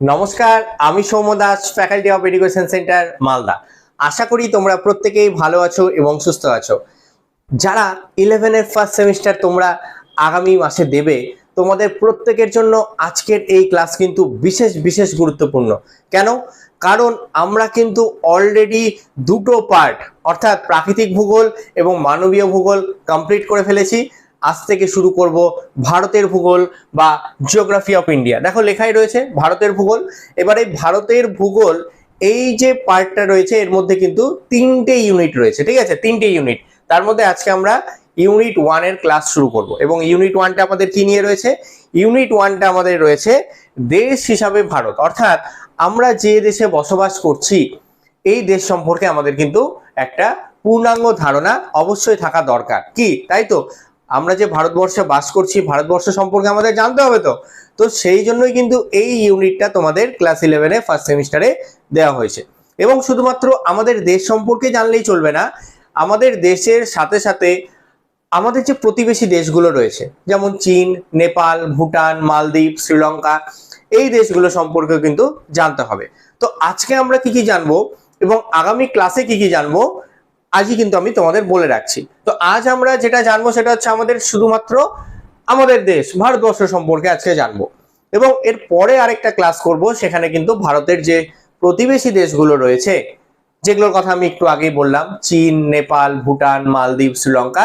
নমস্কার, আমি Soumya Das faculty of education centre Malda. আশা করি তোমরা প্রত্যেকেই ভালো আছো এবং সুস্থ আছো। যারা ইলেভেনের ফার্স্ট সেমিস্টার তোমরা আগামী মাসে দেবে, তোমাদের প্রত্যেকের জন্য আজকের এই ক্লাস কিন্তু বিশেষ বিশেষ গুরুত্বপূর্ণ। কেন? কারণ আমরা কিন্তু অলরেডি দুটো পার্ট অর্থাৎ প্রাকৃতিক ভূগোল এবং মানবীয় ভূগোল কমপ্লিট করে ফেলেছি। আজ থেকে শুরু করব ভারতের ভূগোল বা জিওগ্রাফি অফ ইন্ডিয়া দেখো লেখাই রয়েছে ভারতের ভূগোল। এবার ভারতের ভূগোল, এই যে পার্টটা রয়েছে, এর মধ্যে কিন্তু তিনটে ইউনিট রয়েছে, ঠিক আছে? তিনটে ইউনিট তার মধ্যে আজকে আমরা ইউনিট ওয়ানের ক্লাস শুরু করব। এবং ইউনিট ওয়ানটা আমাদের কি নিয়ে রয়েছে? ইউনিট ওয়ানটা আমাদের রয়েছে দেশ হিসাবে ভারত। অর্থাৎ আমরা যে দেশে বসবাস করছি, এই দেশ সম্পর্কে আমাদের কিন্তু একটা পূর্ণাঙ্গ ধারণা অবশ্যই থাকা দরকার। কি? তাই তো? আমরা যে ভারতবর্ষে বাস করছি, ভারতবর্ষ সম্পর্কে আমাদের জানতে হবে তো। তো সেই জন্যই কিন্তু এই ইউনিটটা তোমাদের ক্লাস ইলেভেনে ফার্স্ট সেমিস্টারে দেওয়া হয়েছে। এবং শুধুমাত্র আমাদের দেশ সম্পর্কে জানলেই চলবে না, আমাদের দেশের সাথে সাথে আমাদের যে প্রতিবেশী দেশগুলো রয়েছে, যেমন চীন, নেপাল, ভুটান, মালদ্বীপ, শ্রীলঙ্কা, এই দেশগুলো সম্পর্কে কিন্তু জানতে হবে। তো আজকে আমরা কি কি জানব এবং আগামী ক্লাসে কি কি জানব আজই কিন্তু আমি তোমাদের বলে রাখছি। তো আজ আমরা যেটা জানব সেটা হচ্ছে আমাদের শুধুমাত্র আমাদের দেশ, ভারতবর্ষ সম্পর্কে আজকে জানব। এবং এর পরে আরেকটা ক্লাস করব, সেখানে কিন্তু ভারতের যে প্রতিবেশী দেশগুলো রয়েছে, যেগুলোর কথা আমি একটু আগেই বললাম, চীন, নেপাল, ভুটান, মালদ্বীপ, শ্রীলঙ্কা,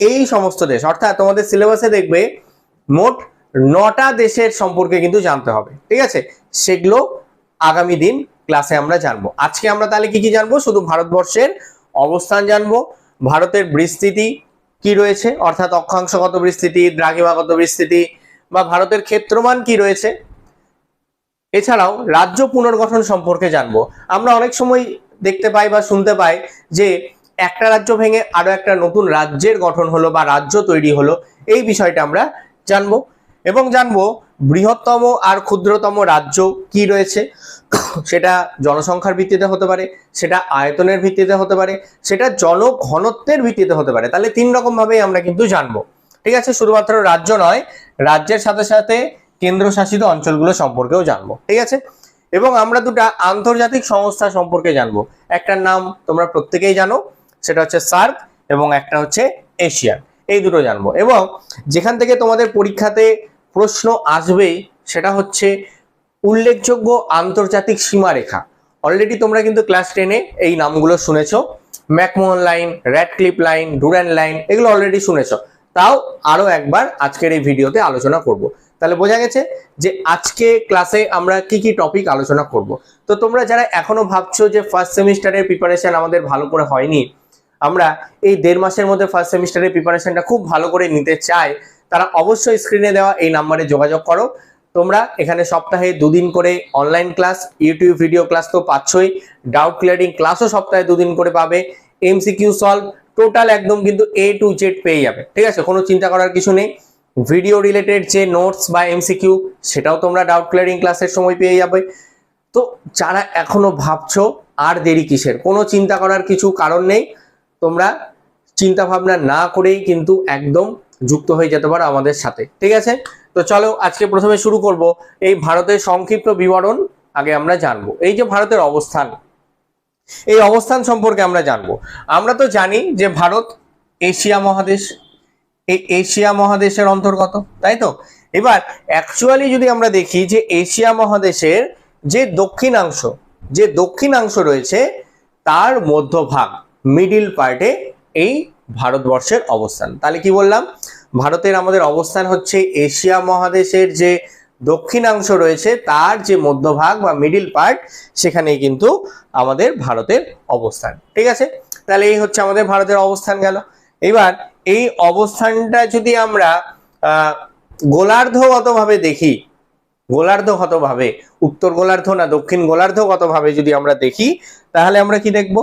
এই সমস্ত দেশ। অর্থাৎ তোমাদের সিলেবাসে দেখবে মোট নটা দেশের সম্পর্কে কিন্তু জানতে হবে, ঠিক আছে? সেগুলো আগামী দিন ক্লাসে আমরা জানব। আজকে আমরা তাহলে কি কি জানব? শুধু ভারতবর্ষের অবস্থান জানব। ভারতের বিস্তৃতি কি রয়েছে? অর্থাৎ অক্ষাংশগত বিস্তৃতি, দ্রাঘিমাগত বিস্তৃতি, বা ভারতের ক্ষেত্রমান কি রয়েছে? এছাড়াও রাজ্য পুনর্গঠন সম্পর্কে জানব। আমরা অনেক সময় দেখতে পাই বা শুনতে পাই যে একটা রাজ্য ভেঙে আরও একটা নতুন রাজ্যের গঠন হলো বা রাজ্য তৈরি হলো, এই বিষয়টা আমরা জানব। এবং জানব বৃহত্তম আর ক্ষুদ্রতম রাজ্য কি রয়েছে? সেটা জনসংখ্যার ভিত্তিতে হতে পারে, সেটা আয়তনের ভিত্তিতে হতে পারে, সেটা জনঘনত্বের ভিত্তিতে হতে পারে। তাহলে তিন রকম ভাবেই আমরা কিন্তু জানব। ঠিক আছে? শুধুমাত্র রাজ্য নয়, রাজ্যের সাথে সাথে কেন্দ্রশাসিত অঞ্চলগুলো সম্পর্কেও জানব। ঠিক আছে? এবং আমরা দুটা আন্তর্জাতিক সংস্থা সম্পর্কে জানব। একটার নাম তোমরা প্রত্যেকেই জানো, সেটা হচ্ছে সার্ক এবং একটা হচ্ছে এশিয়ান। এই দুটো জানব। এবং যেখান থেকে তোমাদের পরীক্ষাতে প্রশ্ন আসবেই, সেটা হচ্ছে উল্লেখযোগ্য আন্তর্জাতিক সীমারেখা। অলরেডি তোমরা কিন্তু ক্লাস টেনে এই নামগুলো শুনেছো। McMahon line Radcliffe line, Durand line, এগুলো অলরেডি শুনেছো। তাও আরও একবার আজকের এই ভিডিওতে আলোচনা করব। তাহলে বোঝা গেছে যে আজকে ক্লাসে আমরা কি কি টপিক আলোচনা করব। তো তোমরা যারা এখনও ভাবছ যে ফার্স্ট সেমিস্টারের প্রিপারেশন আমাদের ভালো করে হয়নি, আমরা এই দেড় মাসের মধ্যে ফার্স্ট সেমিস্টারের প্রিপারেশনটা খুব ভালো করে নিতে চাই তারা অবশ্যই স্ক্রিনে দেওয়া এই নাম্বারে যোগাযোগ করো। তোমরা এখানে সপ্তাহে দুদিন করে online class YouTube video class তো পাচ্ছই। ডাউট ক্লিয়ারিং ক্লাসও সপ্তাহে দুদিন করে পাবে। এমসিকিউ সলভ টোটাল একদম কিন্তু এ টু জেড পেয়ে যাবে। ঠিক আছে? কোনো চিন্তা করার কিছু নেই। ভিডিও রিলেটেড যে নোটস বা এমসিকিউ সেটাও তোমরা ডাউট ক্লিয়ারিং ক্লাসের সময় পেয়ে যাবে। তো যারা এখনও ভাবছ আর দেরি কিসের, কোনো চিন্তা করার কিছু কারণ নেই। তোমরা চিন্তা ভাবনা না করেই কিন্তু একদম যুক্ত হয়ে যেতে পারো আমাদের সাথে, ঠিক আছে? তো চলো আজকে প্রথমে শুরু করব এই ভারতের সংক্ষিপ্ত বিবরণ, আগে আমরা জানব। এই যে ভারতের অবস্থান, এই অবস্থান সম্পর্কে আমরা জানব। আমরা তো জানি যে ভারত এশিয়া মহাদেশ, এই এশিয়া মহাদেশের অন্তর্গত, তাই তো? এবার অ্যাকচুয়ালি যদি আমরা দেখি যে এশিয়া মহাদেশের যে দক্ষিণাংশ যে দক্ষিণাংশ রয়েছে, তার মধ্যভাগ মিডিল পার্টে এই ভারতবর্ষের অবস্থান। তাহলে কি বললাম? ভারতের আমাদের অবস্থান হচ্ছে এশিয়া মহাদেশের যে দক্ষিণাংশ রয়েছে, তার যে মধ্যভাগ বা মিডিল পার্ট সেখানেই কিন্তু আমাদের ভারতের অবস্থান। ঠিক আছে? তাহলে এই হচ্ছে আমাদের ভারতের অবস্থান গেল। এবার এই অবস্থানটা যদি আমরা গোলার্ধগতভাবে দেখি, গোলার্ধগতভাবে, উত্তর গোলার্ধ না দক্ষিণ গোলার্ধগতভাবে যদি আমরা দেখি, তাহলে আমরা কি দেখব?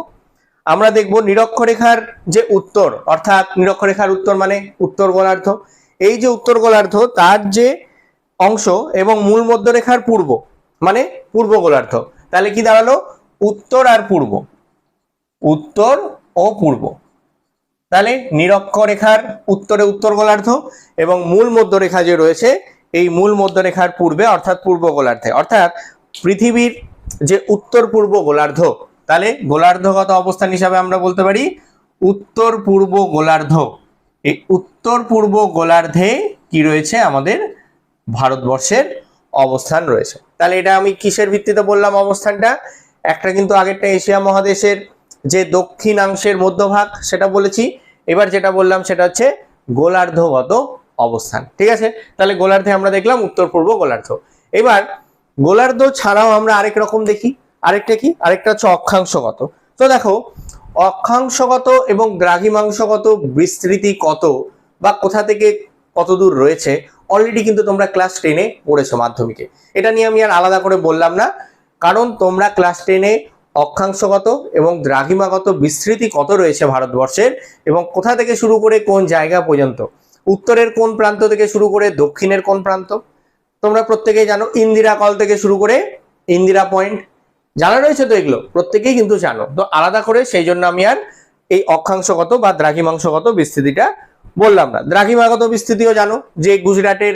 আমরা দেখব নিরক্ষরেখার যে উত্তর, অর্থাৎ নিরক্ষরেখার উত্তর মানে উত্তর গোলার্ধ। এই যে উত্তর গোলার্ধ, তার যে অংশ এবং মূল মধ্যরেখার পূর্ব মানে পূর্ব গোলার্ধ। তাহলে কি দাঁড়াল? উত্তর আর পূর্ব। উত্তর ও পূর্ব। তাহলে নিরক্ষরেখার উত্তরে উত্তর গোলার্ধ এবং মূল মধ্যরেখা যে রয়েছে, এই মূল মধ্যরেখার পূর্বে, অর্থাৎ পূর্ব গোলার্ধে। অর্থাৎ পৃথিবীর যে উত্তর পূর্ব গোলার্ধ তাহলে গোলার্ধগত অবস্থান হিসাবে আমরা বলতে পারি উত্তর পূর্ব গোলার্ধ। এই উত্তর পূর্ব গোলার্ধে কি রয়েছে? আমাদের ভারতবর্ষের অবস্থান রয়েছে। তাহলে এটা আমি কিসের ভিত্তিতে বললাম অবস্থানটা? একটা কিন্তু আগেরটা এশিয়া মহাদেশের যে দক্ষিণাংশের মধ্যভাগ, সেটা বলেছি। এবার যেটা বললাম সেটা হচ্ছে গোলার্ধগত অবস্থান। ঠিক আছে? তাহলে গোলার্ধে আমরা দেখলাম উত্তর পূর্ব গোলার্ধ। এবার গোলার্ধ ছাড়াও আমরা আরেক রকম দেখি। আরেকটা কি? আরেকটা হচ্ছে অক্ষাংশগত। তো দেখো, অক্ষাংশগত এবং দ্রাঘিমাংশগত বিস্তৃতি কত বা কোথা থেকে কত দূর রয়েছে অলরেডি কিন্তু তোমরা ক্লাস টেনে পড়েছো মাধ্যমিকে। এটা নিয়ে আমি আর আলাদা করে বললাম না, কারণ তোমরা ক্লাস টেনে অক্ষাংশগত এবং দ্রাঘিমাগত বিস্তৃতি কত রয়েছে ভারতবর্ষের এবং কোথা থেকে শুরু করে কোন জায়গা পর্যন্ত? উত্তরের কোন প্রান্ত থেকে শুরু করে দক্ষিণের কোন প্রান্ত? তোমরা প্রত্যেকেই জানো, ইন্দিরা কল থেকে শুরু করে ইন্দিরা পয়েন্ট জানা রয়েছে তো এগুলো? প্রত্যেকেই কিন্তু জানো। তো আলাদা করে সেই জন্য আমি আর এই অক্ষাংশগত বা দ্রাঘিমাংশগত বিস্তৃতিটা বললাম না। দ্রাঘিমাগত বিস্তৃতিও জানো, যে গুজরাটের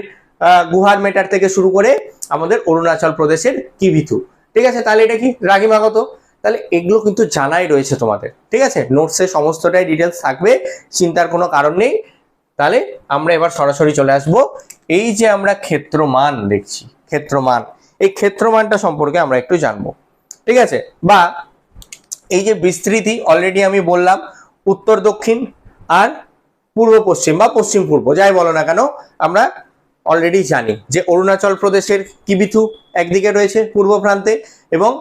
গুহার মেটার থেকে শুরু করে আমাদের অরুণাচল প্রদেশের কিভিথু ঠিক আছে, তাহলে এটা কি দ্রাঘিমাগত? তাহলে এগুলো কিন্তু জানাই রয়েছে তোমাদের। ঠিক আছে নোটসে সমস্তটাই ডিটেলস থাকবে, চিন্তার কোনো কারণ নেই। তাহলে আমরা এবার সরাসরি চলে আসব। এই যে আমরা ক্ষেত্রমান দেখছি, ক্ষেত্রমান। এই ক্ষেত্রমানটা সম্পর্কে আমরা একটু জানব। ঠিক আছে? বা এই যে বিস্তৃতি অলরেডি আমি বললাম, উত্তর, দক্ষিণ আর পূর্ব, পশ্চিম বা পশ্চিম, পূর্ব, যাই বলো না কেন, আমরা অলরেডি জানি যে অরুণাচল প্রদেশের কিবিথু একদিকে রয়েছে পূর্ব প্রান্তে এবং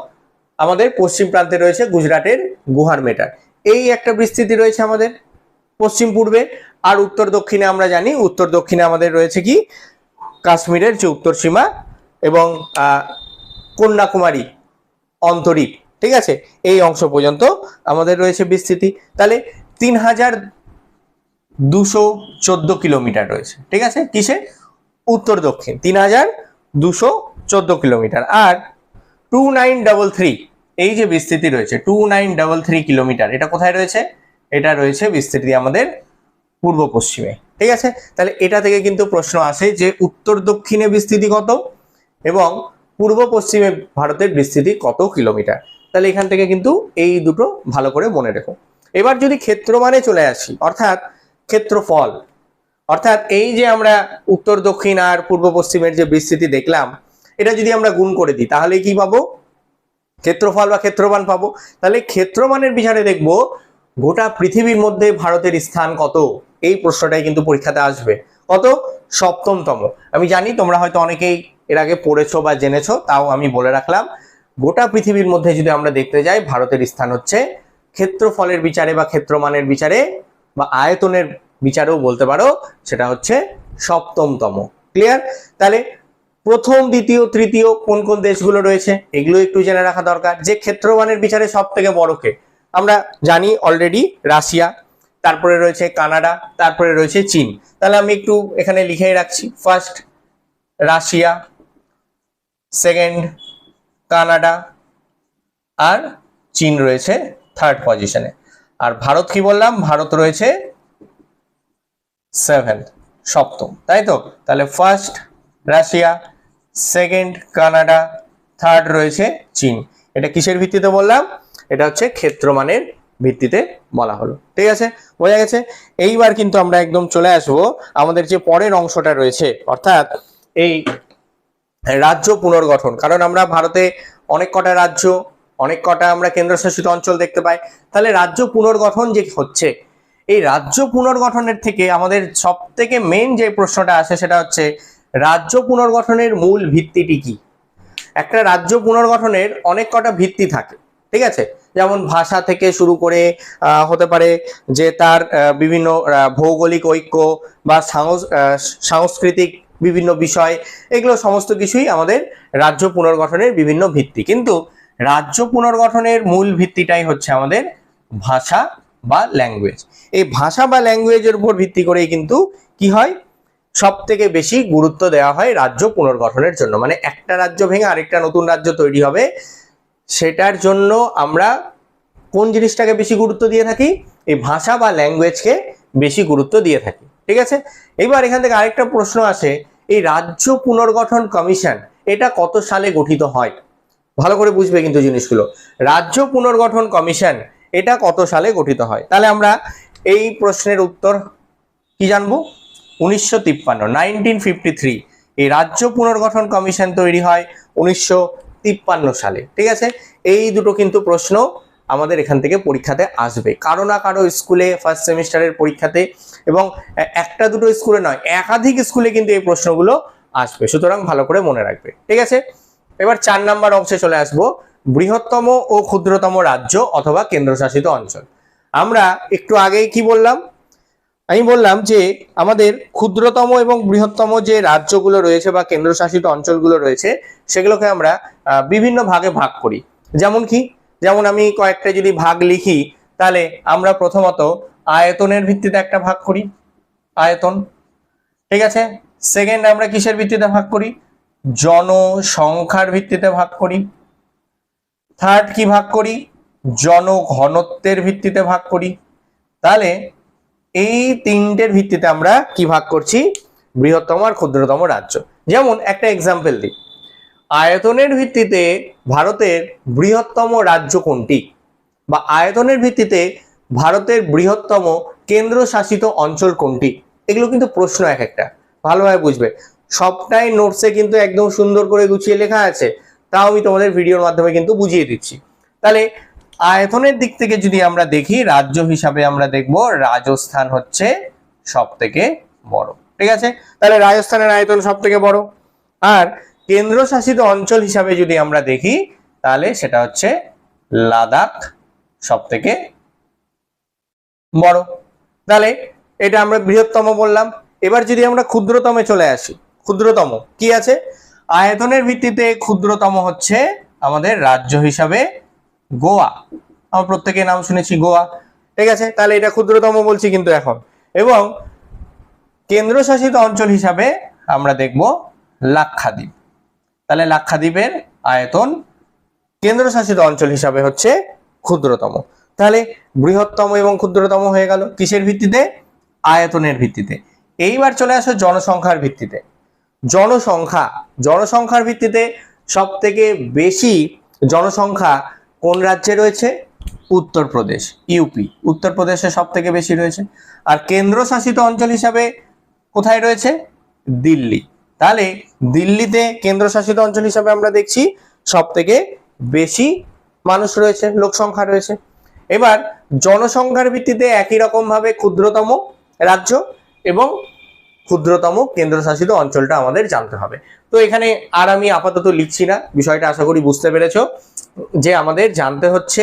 আমাদের পশ্চিম প্রান্তে রয়েছে গুজরাটের গুহার মেটার। এই একটা বিস্তৃতি রয়েছে আমাদের পশ্চিম পূর্বে আর উত্তর দক্ষিণে আমরা জানি, উত্তর দক্ষিণে আমাদের রয়েছে কি? কাশ্মীরের যে উত্তর সীমা এবং কন্যাকুমারী অন্তরীপ, ঠিক আছে? এই অংশ পর্যন্ত আমাদের রয়েছে বিস্তৃতি। তাহলে তিন হাজার দুশো চোদ্দ কিলোমিটার রয়েছে, ঠিক আছে? কিসে? উত্তর দক্ষিণ। তিন হাজার দুশো চোদ্দ কিলোমিটার। আর টু নাইন থ্রি এই যে বিস্তৃতি রয়েছে টু নাইন থ্রি কিলোমিটার, এটা কোথায় রয়েছে? এটা রয়েছে বিস্তৃতি আমাদের পূর্ব পশ্চিমে, ঠিক আছে? তাহলে এটা থেকে কিন্তু প্রশ্ন আসে যে উত্তর দক্ষিণে বিস্তৃতি কত? এবং পূর্ব পশ্চিমে ভারতের বিস্তৃতি কত কিলোমিটার? তাহলে এখান থেকে কিন্তু এই দুটো ভালো করে মনে রেখো। এবার যদি ক্ষেত্রমানে চলে আসি, অর্থাৎ ক্ষেত্রফল, অর্থাৎ এই যে আমরা উত্তর, দক্ষিণ আর পূর্ব পশ্চিমের যে বিস্তৃতি দেখলাম, এটা যদি আমরা গুণ করে দিই, তাহলে কি পাবো? ক্ষেত্রফল বা ক্ষেত্রমান পাবো। তাহলে ক্ষেত্রমানের বিচারে দেখব, গোটা পৃথিবীর মধ্যে ভারতের স্থান কত? এই প্রশ্নটাই কিন্তু পরীক্ষাতে আসবে। কত? সপ্তমতম। আমি জানি তোমরা হয়তো অনেকেই এর আগে পড়েছো বা জেনেছো, তাও আমি বলে রাখলাম। গোটা পৃথিবীর মধ্যে যদি আমরা দেখতে যাই, ভারতের স্থান হচ্ছে ক্ষেত্রফলের বিচারে বা ক্ষেত্রমানের বিচারে বা আয়তনের বিচারেও বলতে পারো, সেটা হচ্ছে সপ্তমতম। ক্লিয়ার তাহলে প্রথম, দ্বিতীয়, তৃতীয় কোন কোন দেশগুলো রয়েছে, এগুলো একটু জেনে রাখা দরকার। যে ক্ষেত্রমানের বিচারে সব থেকে বড় কে? আমরা জানি অলরেডি রাশিয়া, তারপরে রয়েছে কানাডা, তারপরে রয়েছে চীন। তাহলে আমি একটু এখানে লিখেই রাখছি। ফার্স্ট রাশিয়া সেকেন্ড কানাডা আর চীন রয়েছে থার্ড পজিশনে আর ভারত কি বললাম? ভারত রয়েছে সেভেন্থ সপ্তম। তাই তো? তাহলে first Russia second Canada third রয়েছে চীন। এটা কিসের ভিত্তিতে বললাম? এটা হচ্ছে ক্ষেত্রমানের ভিত্তিতে বলা হলো। ঠিক আছে? বোঝা গেছে? এইবার কিন্তু আমরা একদম চলে আসব। আমাদের যে পরের অংশটা রয়েছে, অর্থাৎ এই রাজ্য পুনর্গঠন। কারণ আমরা ভারতে অনেক কটা রাজ্য, অনেক কটা আমরা কেন্দ্রশাসিত অঞ্চল দেখতে পাই। তাহলে রাজ্য পুনর্গঠন যে হচ্ছে, এই রাজ্য পুনর্গঠনের থেকে আমাদের সব থেকে মেন যে প্রশ্নটা আসে সেটা হচ্ছে, রাজ্য পুনর্গঠনের মূল ভিত্তিটি কি? একটা রাজ্য পুনর্গঠনের অনেক কটা ভিত্তি থাকে, ঠিক আছে? যেমন ভাষা থেকে শুরু করে হতে পারে যে তার বিভিন্ন ভৌগোলিক ঐক্য বা সাংস- সাংস্কৃতিক বিভিন্ন বিষয়, এগুলো সমস্ত কিছুই আমাদের রাজ্য পুনর্গঠনের বিভিন্ন ভিত্তি। কিন্তু রাজ্য পুনর্গঠনের মূল ভিত্তিটাই হচ্ছে আমাদের ভাষা বা ল্যাঙ্গুয়েজ এই ভাষা বা ল্যাঙ্গুয়েজের উপর ভিত্তি করেই কিন্তু কি হয়? সব থেকে বেশি গুরুত্ব দেওয়া হয় রাজ্য পুনর্গঠনের জন্য। মানে একটা রাজ্য ভেঙে আরেকটা নতুন রাজ্য তৈরি হবে, সেটার জন্য আমরা কোন জিনিসটাকে বেশি গুরুত্ব দিয়ে থাকি? এই ভাষা বা ল্যাঙ্গুয়েজকে বেশি গুরুত্ব দিয়ে থাকি। ঠিক আছে? এবার এখান থেকে আরেকটা প্রশ্ন আসে, এই রাজ্য পুনর্গঠন কমিশন এটা কত সালে গঠিত হয়? ভালো করে বুঝবে কিন্তু জিনিসগুলো। রাজ্য পুনর্গঠন কমিশন এটা কত সালে গঠিত হয়? তাহলে আমরা এই প্রশ্নের উত্তর কি জানব? উনিশশো তিপ্পান্ন এই রাজ্য পুনর্গঠন কমিশন তৈরি হয় উনিশশো তিপ্পান্ন সালে, ঠিক আছে? এই দুটো কিন্তু প্রশ্ন আমাদের এখান থেকে পরীক্ষাতে আসবে। কারও না কারও স্কুলে ফার্স্ট সেমিস্টারের পরীক্ষাতে এবং একটা দুটো স্কুলে নয়, একাধিক স্কুলে কিন্তু এই প্রশ্নগুলো আসবে। সুতরাং ভালো করে মনে রাখবে। ঠিক আছে? এবার চার নাম্বার অংশে চলে আসব। বৃহত্তম ও ক্ষুদ্রতম রাজ্য অথবা কেন্দ্রশাসিত অঞ্চল। আমরা একটু আগেই কি বললাম? আমি বললাম যে আমাদের ক্ষুদ্রতম এবং বৃহত্তম যে রাজ্যগুলো রয়েছে বা কেন্দ্রশাসিত অঞ্চলগুলো রয়েছে, সেগুলোকে আমরা বিভিন্ন ভাগে ভাগ করি। যেমন কি? যেমন আমি কয়েকটা যদি ভাগ লিখি, তাহলে আমরা প্রথমত আয়তনের ভিত্তিতে একটা ভাগ করি, আয়তন। ঠিক আছে? সেকেন্ড আমরা কিসের ভিত্তিতে ভাগ করি? জনসংখ্যার ভিত্তিতে ভাগ করি। থার্ড কি ভাগ করি? জনঘনত্বের ভিত্তিতে ভাগ করি। তাহলে এই তিনটের ভিত্তিতে আমরা কি ভাগ করছি? বৃহত্তম আর ক্ষুদ্রতম রাজ্য। যেমন একটা এক্সাম্পল দিই। আয়তনের ভিত্তিতে ভারতের বৃহত্তম রাজ্য কোনটি? বা আয়তনের ভিত্তিতে ভারতের বৃহত্তম কেন্দ্রশাসিত অঞ্চল কোনটি? এগুলো কিন্তু প্রশ্ন এক একটা। ভালোভাবে বুঝবে। সবটাই নোটসে কিন্তু একদম সুন্দর করে গুছিয়ে লেখা আছে। তাও আমি তোমাদের ভিডিওর মাধ্যমে কিন্তু বুঝিয়ে দিচ্ছি। তাহলে আয়তনের দিক থেকে যদি আমরা দেখি, রাজ্য হিসাবে আমরা দেখব, রাজস্থান হচ্ছে সব থেকে বড়। ঠিক আছে? তাহলে রাজস্থানের আয়তন সব থেকে বড়। আর কেন্দ্রশাসিত অঞ্চল হিসাবে যদি আমরা দেখি, তাহলে সেটা হচ্ছে লাদাখ সব থেকে বড়। তাহলে এটা আমরা বৃহত্তম বললাম। এবার যদি আমরা ক্ষুদ্রতমে চলে আসি, ক্ষুদ্রতম কি আছে? আয়তনের ভিত্তিতে ক্ষুদ্রতম হচ্ছে আমাদের রাজ্য হিসাবে গোয়া। আমরা প্রত্যেকে নাম শুনেছি গোয়া। ঠিক আছে, তাহলে এটা ক্ষুদ্রতম বলছি কিন্তু এখন। এবং কেন্দ্রশাসিত অঞ্চল হিসাবে আমরা দেখব লাক্ষাদ্বীপ। তাহলে লাক্ষাদ্বীপের আয়তন কেন্দ্রশাসিত অঞ্চল হিসাবে হচ্ছে ক্ষুদ্রতম। তাহলে বৃহত্তম এবং ক্ষুদ্রতম হয়ে গেল কিসের ভিত্তিতে? আয়তনের ভিত্তিতে। এইবার চলে আসো জনসংখ্যার ভিত্তিতে। জনসংখ্যা, জনসংখ্যার ভিত্তিতে সব থেকে বেশি জনসংখ্যা কোন রাজ্যে রয়েছে? উত্তরপ্রদেশ, ইউপি। উত্তরপ্রদেশে সব থেকে বেশি রয়েছে। আর কেন্দ্রশাসিত অঞ্চল হিসাবে কোথায় রয়েছে? দিল্লি। তাহলে দিল্লিতে কেন্দ্রশাসিত অঞ্চল হিসাবে আমরা দেখছি সব থেকে বেশি মানুষ রয়েছে, লোক সংখ্যা রয়েছে। এবার জনসংখ্যার ভিত্তিতে একই রকম ভাবে ক্ষুদ্রতম রাজ্য এবং ক্ষুদ্রতম কেন্দ্রশাসিত অঞ্চলটা আমাদের জানতে হবে। তো এখানে আর আমি আপাতত লিখছি না, বিষয়টা আশা করি বুঝতে পেরেছ। যে আমাদের জানতে হচ্ছে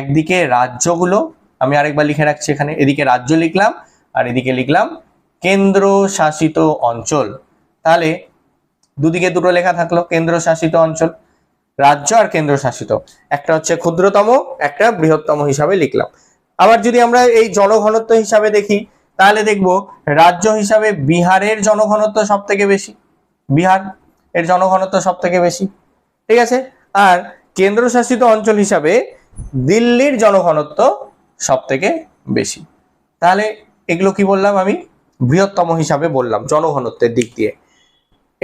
একদিকে রাজ্যগুলো, আমি আরেকবার লিখে রাখছি এখানে, এদিকে রাজ্য লিখলাম আর এদিকে লিখলাম কেন্দ্রশাসিত অঞ্চল। তাহলে দুদিকে দুটো লেখা থাকল, কেন্দ্রশাসিত অঞ্চল, রাজ্য আর কেন্দ্রশাসিত। একটা হচ্ছে ক্ষুদ্রতম, একটা বৃহত্তম হিসাবে লিখলাম। আবার যদি আমরা এই জনঘনত্ব হিসাবে দেখি, তাহলে দেখব রাজ্য হিসাবে বিহারের জনঘনত্ব সব থেকে বেশি। বিহার এর জনঘনত্ব সব থেকে বেশি। ঠিক আছে? আর কেন্দ্রশাসিত অঞ্চল হিসাবে দিল্লির জনঘনত্ব সব থেকে বেশি। তাহলে এগুলো কি বললাম আমি? বৃহত্তম হিসাবে বললাম, জনঘনত্বের দিক দিয়ে।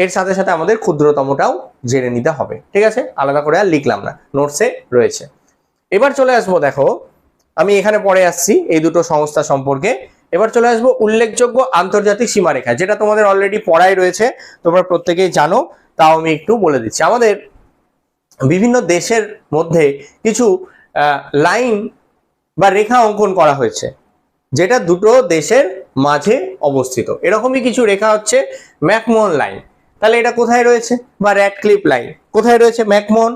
এর সাথে সাথে আমাদের ক্ষুদ্রতমটাও জেনে নিতে হবে, ঠিক আছে? আলাদা করে আর লিখলাম না নোটসে রয়েছে। এবার চলে আসব, দেখো, আমি এখানে পরে আসছি এই দুটো সংস্থা সম্পর্কে। এবার চলে আসব উল্লেখযোগ্য আন্তর্জাতিক সীমারেখা, যেটা তোমাদের অলরেডি পড়াই রয়েছে, তোমরা প্রত্যেকেই জানো, তাও আমি একটু বলে দিচ্ছি। আমাদের বিভিন্ন দেশের মধ্যে কিছু লাইন বা রেখা অঙ্কন করা হয়েছে, যেটা দুটো দেশের মাঝে অবস্থিত। এরকমই কিছু রেখা হচ্ছে ম্যাকমোহন লাইন তাহলে এটা কোথায় রয়েছে? বা র্যাড ক্লিপ লাইন কোথায় রয়েছে? ম্যাকমোহন?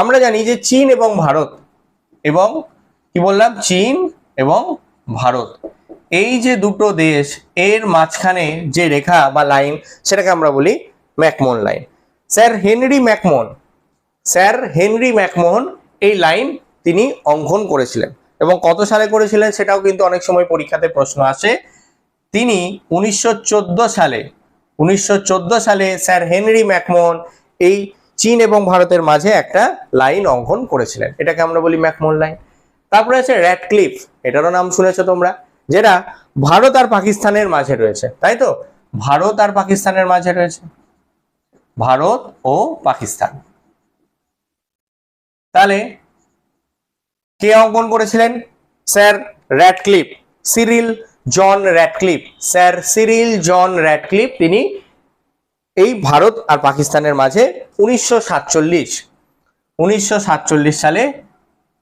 আমরা জানি যে চীন এবং ভারত এবং কি বললাম? চীন এবং ভারত। এই যে দুটো দেশ, এর মাঝখানে যে রেখা বা লাইন সেটাকে আমরা বলি McMahon line sir Henry McMahon sir Henry McMahon এই লাইন তিনি অঙ্কন করেছিলেন। এবং কত সালে করেছিলেন সেটাও কিন্তু অনেক সময় পরীক্ষাতে প্রশ্ন আসে। তিনি উনিশশো চোদ্দ সালে উনিশশো চোদ্দ সালে স্যার হেনরি ম্যাকমোহন এই চীন এবং ভারতের মাঝে একটা লাইন অঙ্কন করেছিলেন। এটাকে আমরা বলি ম্যাকমোহন লাইন। তারপরে আছে র্যাড ক্লিফ এটারও নাম শুনেছো তোমরা, যেটা ভারত আর পাকিস্তানের মাঝে রয়েছে, তাই তো? ভারত আর পাকিস্তানের মাঝে রয়েছে। ভারত ও পাকিস্তান। তাহলে কে অঙ্কন করেছিলেন? Sir Radcliffe, Cyril John Radcliffe. Sir Cyril John Radcliffe, তিনি এই ভারত আর পাকিস্তানের মাঝে উনিশশো সাতচল্লিশ, উনিশশো সালে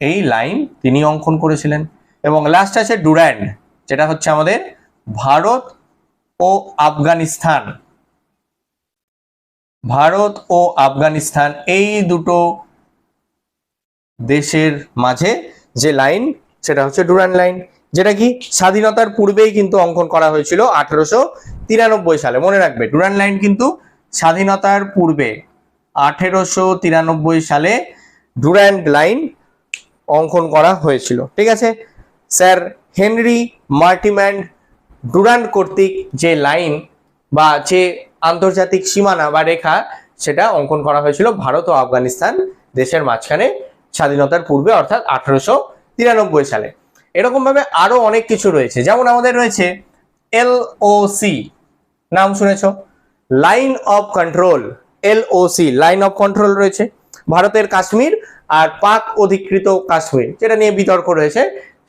এই লাইন তিনি অঙ্কন করেছিলেন। এবং লাস্ট আছে ডুরান্ড, যেটা হচ্ছে আমাদের ভারত ও আফগানিস্তান। ভারত ও আফগানিস্তান, এই দুটো দেশের মাঝে যে লাইন, সেটা হচ্ছে ডুরান লাইন। যেটা কি স্বাধীনতার পূর্বেই কিন্তু অঙ্কন করা হয়েছিল আঠারোশো তিরানব্বই সালে। মনে রাখবে ডুরান লাইন কিন্তু স্বাধীনতার পূর্বে আঠেরোশো তিরানব্বই সালে ডুরান্ড লাইন অঙ্কন করা হয়েছিল। ঠিক আছে? স্যার হেনরি মার্টিম্যান্ড ডুরান্ড কর্তৃক যে লাইন বা যে আন্তর্জাতিক সীমানা বা রেখা, সেটা অঙ্কন করা হয়েছিল ভারত ও আফগানিস্তান দেশের মাঝখানে স্বাধীনতার পূর্বে, অর্থাৎ আঠারোশো তিরানব্বই সালে। এরকম ভাবে আরও অনেক কিছু রয়েছে। যেমন আমাদের রয়েছে এল সি নাম শুনেছ? Line of control L C line of control রয়েছে। ভারতের কাশ্মীর আর পাক অধিকৃত কাশ্মীর, যেটা নিয়ে বিতর্ক রয়েছে,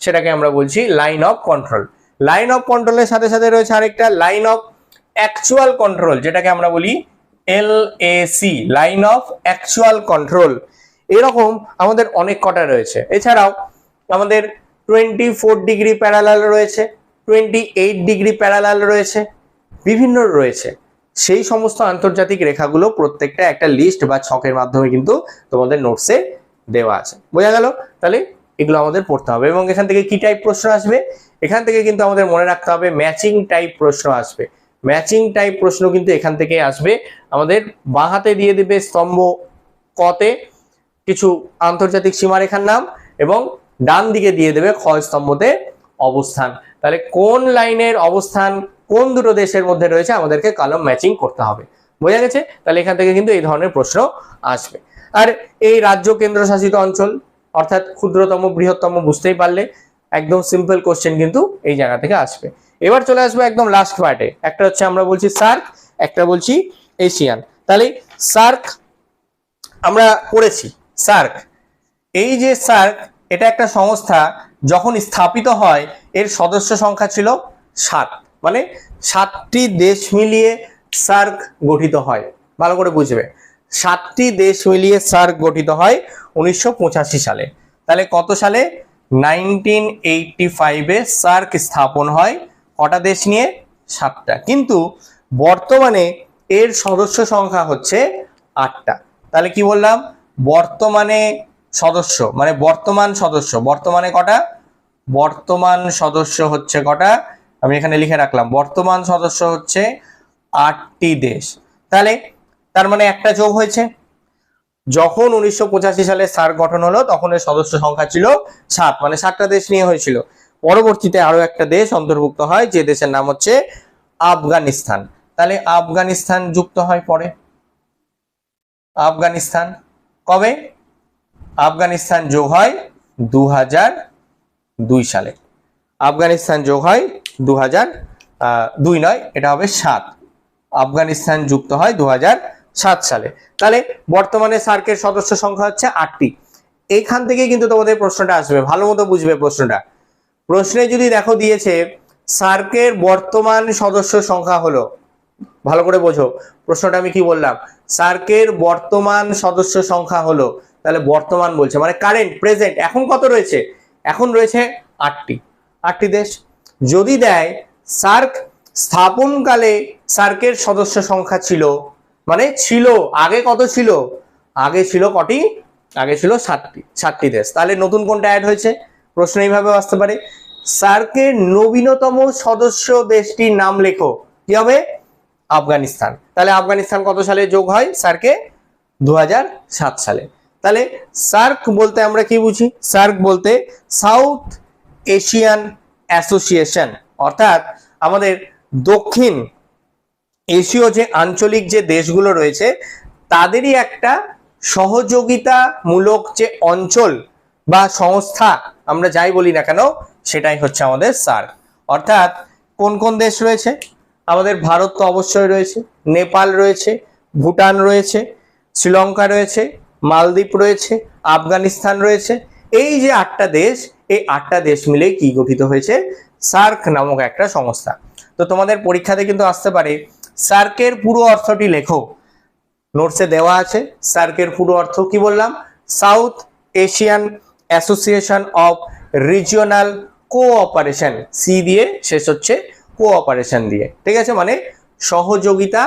সেটাকে আমরা বলছি line of control line of কন্ট্রোলের সাথে সাথে রয়েছে আরেকটা লাইন অফ অ্যাকচুয়াল কন্ট্রোল যেটাকে আমরা বলি L C line of actual control এরকম আমাদের অনেক কটা রয়েছে। এছাড়াও আমাদের টোয়েন্টি ফোর ডিগ্রি প্যারালাল রয়েছে, টোয়েন্টি এইট ডিগ্রি প্যারালাল রয়েছে, বিভিন্ন রয়েছে। সেই সমস্ত আন্তর্জাতিক রেখাগুলো প্রত্যেকটা একটা লিস্ট বা ছকের মাধ্যমে কিন্তু তোমাদের নোটসে দেওয়া আছে। বোঝা গেল? তাহলে এগুলো আমাদের পড়তে হবে এবং এখান থেকে কি টাইপ প্রশ্ন আসবে? এখান থেকে কিন্তু আমাদের মনে রাখতে হবে ম্যাচিং টাইপ প্রশ্ন আসবে। ম্যাচিং টাইপ প্রশ্ন কিন্তু এখান থেকে আসবে। আমাদের বাঁ হাতে দিয়ে দেবে স্তম্ভ কতে কিছু আন্তর্জাতিক সীমারেখার নাম এবং ডান দিকে দিয়ে দেবে ক্ষয় স্তম্ভতে অবস্থান। তাহলে কোন লাইনের অবস্থান কোন দুটো দেশের মধ্যে রয়েছে আমাদেরকে কলম ম্যাচিং করতে হবে। বোঝা গেছে? তাহলে এখান থেকে কিন্তু এই ধরনের প্রশ্ন আসবে। আর এই রাজ্য কেন্দ্রশাসিত অঞ্চল, অর্থাৎ ক্ষুদ্রতম, বৃহত্তম বুঝতেই পারলে একদম সিম্পল কোশ্চেন কিন্তু এই জায়গা থেকে আসবে। এবার চলে আসবে একদম লাস্ট পার্টে একটা হচ্ছে আমরা বলছি সার্ক, একটা বলছি এশিয়ান। তাহলে সার্ক আমরা পড়েছি সার্ক, এই যে সার্ক এটা একটা সংস্থা যখন স্থাপিত হয়, এর সদস্য সংখ্যা ছিল সাত। মানে সাতটি দেশ মিলিয়ে সার্ক গঠিত হয়। ভালো করে বুঝবে। সাতটি দেশ মিলিয়ে সার্ক গঠিত হয় উনিশশো পঁচাশি সালে। তাহলে কত সালে? নাইনটিন এইটটি ফাইভে সার্ক স্থাপন হয় কটা দেশ নিয়ে? সাতটা। কিন্তু বর্তমানে এর সদস্য সংখ্যা হচ্ছে আটটা। তাহলে কি বললাম? বর্তমানে সদস্য মানে বর্তমান সদস্য। বর্তমানে কটা? বর্তমান সদস্য হচ্ছে কটা? আমি এখানে লিখে রাখলাম, বর্তমান সদস্য হচ্ছে আটটি দেশ। তাহলে তার মানে একটা যোগ হয়েছে। যখন উনিশশো সালে সার গঠন হলো, তখন এর সদস্য সংখ্যা ছিল সাত মানে সাতটা দেশ নিয়ে হয়েছিল। পরবর্তীতে আরও একটা দেশ অন্তর্ভুক্ত হয়, যে দেশের নাম হচ্ছে আফগানিস্তান। তাহলে আফগানিস্তান যুক্ত হয় পরে? আফগানিস্তান কবে? আফগানিস্তান যোগ হয় দু দুই সালে। আফগানিস্তান যোগ হয় দু দুই নয়, এটা হবে সাত। আফগানিস্তান যুক্ত হয় দু সাত সালে। তাহলে বর্তমানে সার্কের সদস্য সংখ্যা হচ্ছে আটটি। এইখান থেকে কিন্তু তোমাদের প্রশ্নটা আসবে, ভালো মতো বুঝবে প্রশ্নটা। প্রশ্নে যদি দেখো দিয়েছে, সার্কের বর্তমান সদস্য সংখ্যা হলো, ভালো করে বোঝো, প্রশ্নটা আমি কি বললাম? সার্কের বর্তমান সদস্য সংখ্যা হলো তাহলে বর্তমান বলছে মানে কারেন্ট প্রেজেন্ট এখন কত রয়েছে? এখন রয়েছে আটটি। আটটি দেশ। যদি দেয়, সার্ক স্থাপনকালে সার্কের সদস্য সংখ্যা ছিল মানে ছিল, আগে কত ছিল? আগে ছিল কটি? আগে ছিল সাতটি সাতটি দেশ। তাহলে নতুন কোনটা অ্যাড হয়েছে? প্রশ্ন এইভাবে আসতে পারে। সার্কের নবীনতম সদস্য দেশটির নাম লেখো। কি হবে? আফগানিস্তান। তাহলে আফগানিস্তান কত সালে যোগ হয়? সার্কে দু হাজার সাত সালে। তাহলে সার্ক বলতে আমরা কি বুঝি? সার্ক বলতে সাউথ এশিয়ান অ্যাসোসিয়েশন। অর্থাৎ আমাদের দক্ষিণ এশীয় যে আঞ্চলিক যে দেশগুলো রয়েছে, তাদেরই একটা সহযোগিতামূলক যে অঞ্চল বা সংস্থা, আমরা যাই বলি না কেন, সেটাই হচ্ছে আমাদের সার্ক। অর্থাৎ কোন কোন দেশ রয়েছে? আমাদের ভারত তো অবশ্যই রয়েছে, নেপাল রয়েছে, ভুটান রয়েছে, শ্রীলঙ্কা রয়েছে মালদ্বীপ রয়েছে, আফগানিস্তান রয়েছে। এই যে আটটা দেশ, এই আটটা দেশ মিলে কি গঠিত হয়েছে? সার্ক নামক একটা সংস্থা। তো তোমাদের পরীক্ষাতে কিন্তু আসতে পারে, সার্কের পুরো অর্থটি লেখো। নোটসে দেওয়া আছে, সার্কের পুরো অর্থ কি বললাম? South Asian association of regional cooperation C দিয়ে শেষ হচ্ছে, কোঅপারেশন দিয়ে। ঠিক আছে? মানে সহযোগিতা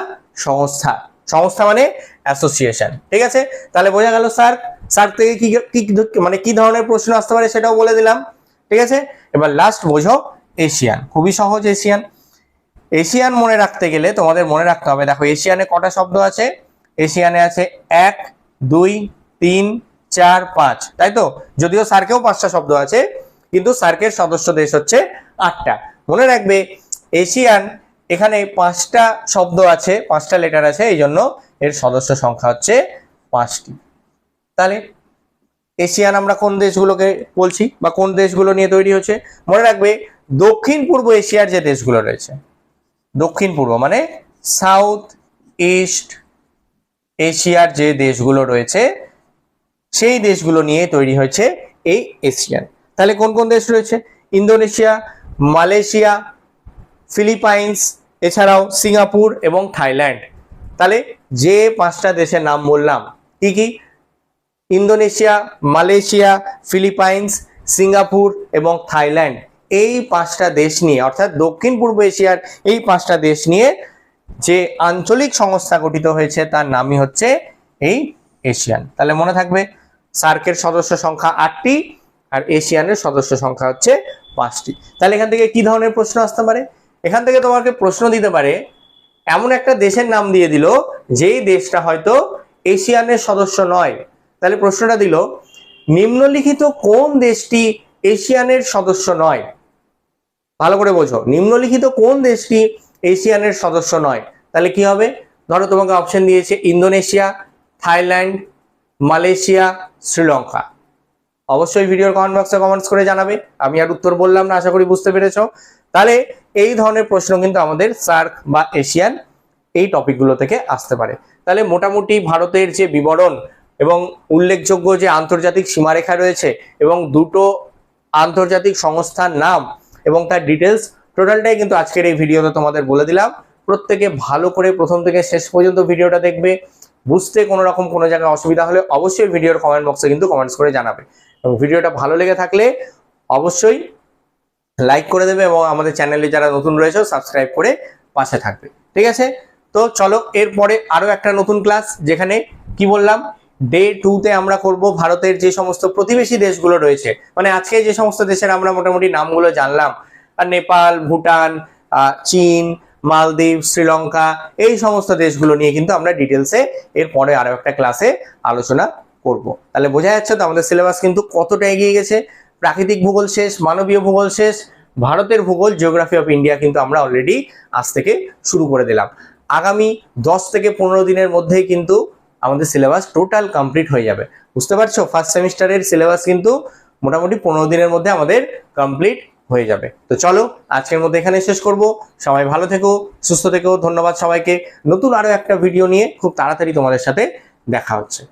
সংস্থা। সংস্থা মানে অ্যাসোসিয়েশন। ঠিক আছে? তাহলে বোঝা গেল সার্ক সার্ক থেকে কি কি মানে কি ধরনের প্রশ্ন আসতে পারে সেটাও বলে দিলাম। ঠিক আছে? এবার লাস্ট বোঝো, এশিয়ান। খুবই সহজ এশিয়ান। এশিয়ান মনে রাখতে গেলে তোমাদের মনে রাখতে হবে, দেখো এশিয়ানে কটা শব্দ আছে? এশিয়ানে আছে এক, দুই, তিন, চার, পাঁচ। তাই তো? যদিও সার্কেও পাঁচটা শব্দ আছে, কিন্তু সার্কের সদস্য দেশ হচ্ছে আটটা। মনে রাখবে, এশিয়ান এখানে পাঁচটা শব্দ আছে, পাঁচটা লেটার আছে এই জন্য এর সদস্য সংখ্যা হচ্ছে পাঁচটি। তাহলে এশিয়ান আমরা কোন দেশগুলোকে বলছি বা কোন দেশগুলো নিয়ে তৈরি হচ্ছে? মনে রাখবে দক্ষিণ পূর্ব এশিয়ার যে দেশগুলো রয়েছে, দক্ষিণ পূর্ব মানে সাউথ ইস্ট এশিয়ার যে দেশগুলো রয়েছে, সেই দেশগুলো নিয়ে তৈরি হয়েছে এই এশিয়ান। তাহলে কোন কোন দেশ রয়েছে? ইন্দোনেশিয়া, মালয়েশিয়া ফিলিপাইন্স, এছাড়াও সিঙ্গাপুর এবং থাইল্যান্ড। তাহলে যে পাঁচটা দেশের নাম বললাম, কি কি? ইন্দোনেশিয়া, মালয়েশিয়া, ফিলিপাইন্স, সিঙ্গাপুর এবং থাইল্যান্ড। এই পাঁচটা দেশ নিয়ে, অর্থাৎ দক্ষিণ পূর্ব এশিয়ার এই পাঁচটা দেশ নিয়ে যে আঞ্চলিক সংস্থা গঠিত হয়েছে, তার নামই হচ্ছে এই এশিয়ান। তাহলে মনে থাকবে, সার্কের সদস্য সংখ্যা আটটি আর এশিয়ানের সদস্য সংখ্যা হচ্ছে পাঁচটি। তাহলে এখান থেকে কি ধরনের প্রশ্ন আসতে পারে? এখান থেকে তোমাকে প্রশ্ন দিতে পারে, এমন একটা দেশের নাম দিয়ে দিল, যেই দেশটা হয়তো এশিয়ানের সদস্য নয়। তাহলে প্রশ্নটা দিল, নিম্নলিখিত কোন দেশটি এশিয়ানের সদস্য নয়? ভালো করে বোঝো, নিম্নলিখিত কোন দেশটি এশিয়ানের সদস্য নয়? তাহলে কি হবে? ধরো তোমাকে অপশন দিয়েছে ইন্দোনেশিয়া, থাইল্যান্ড, মালয়েশিয়া, শ্রীলঙ্কা। অবশ্যই ভিডিওর কমেন্ট বক্সে কমেন্টস করে জানাবে। আমি আর উত্তর বললাম না, আশা করি বুঝতে পেরেছ। তাহলে এই ধরনের প্রশ্ন কিন্তু আমাদের সার্ক বা এশিয়ান এই টপিকগুলো থেকে আসতে পারে। তাহলে মোটামুটি ভারতের যে বিবরণ এবং উল্লেখযোগ্য যে আন্তর্জাতিক সীমারেখা রয়েছে এবং দুটো আন্তর্জাতিক সংস্থার নাম এবং তার ডিটেলস টোটালটাই কিন্তু আজকের এই ভিডিওতে তোমাদের বলে দিলাম। প্রত্যেকে ভালো করে প্রথম থেকে শেষ পর্যন্ত ভিডিওটা দেখবে। বুঝতে কোনো রকম কোনো জায়গায় অসুবিধা হলে অবশ্যই ভিডিওর কমেন্ট বক্সে কিন্তু কমেন্টস করে জানাবে। এবং ভিডিওটা ভালো লেগে থাকলে অবশ্যই লাইক করে দেবে এবং আমাদের চ্যানেলে যারা নতুন রয়েছে, সাবস্ক্রাইব করে পাশে থাকবে। ঠিক আছে? তো চলো, এরপরে আরও একটা নতুন ক্লাস, যেখানে কি বললাম? ডে টুতে আমরা করব ভারতের যে সমস্ত প্রতিবেশী দেশগুলো রয়েছে। মানে আজকে যে সমস্ত দেশের আমরা মোটামুটি নামগুলো জানলাম নেপাল, ভুটান চীন, মালদ্বীপ, শ্রীলঙ্কা, এই সমস্ত দেশগুলো নিয়ে কিন্তু আমরা ডিটেলসে এরপরে আরও একটা ক্লাসে আলোচনা করব। তাহলে বোঝা যাচ্ছে তো আমাদের সিলেবাস কিন্তু কতটা এগিয়ে গেছে। প্রাকৃতিক ভূগোল শেষ, মানবীয় ভূগোল শেষ, ভারতের ভূগোল জিওগ্রাফি অফ ইন্ডিয়া কিন্তু আমরা অলরেডি আজ থেকে শুরু করে দিলাম। আগামী দশ থেকে পনেরো দিনের মধ্যেই কিন্তু আমাদের সিলেবাস টোটাল কমপ্লিট হয়ে যাবে। বুঝতে পারছ? ফার্স্ট সেমিস্টারের সিলেবাস কিন্তু মোটামুটি পনেরো দিনের মধ্যে আমাদের কমপ্লিট হয়ে যাবে। তো চলো, আজকের মধ্যে এখানে শেষ করব। সবাই ভালো থেকো, সুস্থ থেকো, ধন্যবাদ সবাইকে। নতুন আরও একটা ভিডিও নিয়ে খুব তাড়াতাড়ি তোমাদের সাথে দেখা হচ্ছে।